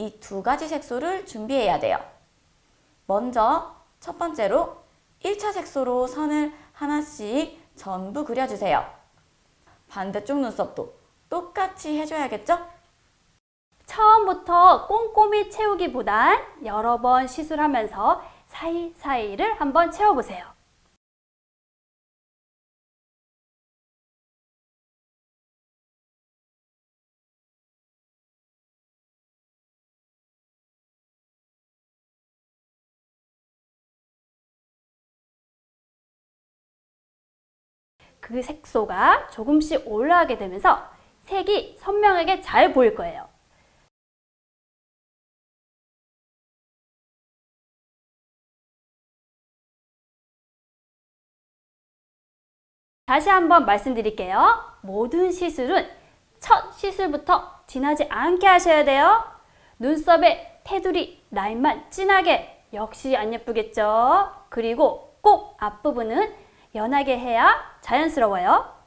이 두 가지 색소를 준비해야 돼요. 먼저 첫 번째로 1차 색소로 선을 하나씩 전부 그려주세요. 반대쪽 눈썹도 똑같이 해줘야겠죠? 처음부터 꼼꼼히 채우기보단 여러 번 시술하면서 사이사이를 한번 채워보세요. 그 색소가 조금씩 올라가게 되면서 색이 선명하게 잘 보일 거예요. 다시 한번 말씀드릴게요. 모든 시술은 첫 시술부터 진하지 않게 하셔야 돼요. 눈썹의 테두리 라인만 진하게 역시 안 예쁘겠죠? 그리고 꼭 앞부분은 연하게 해야 자연스러워요.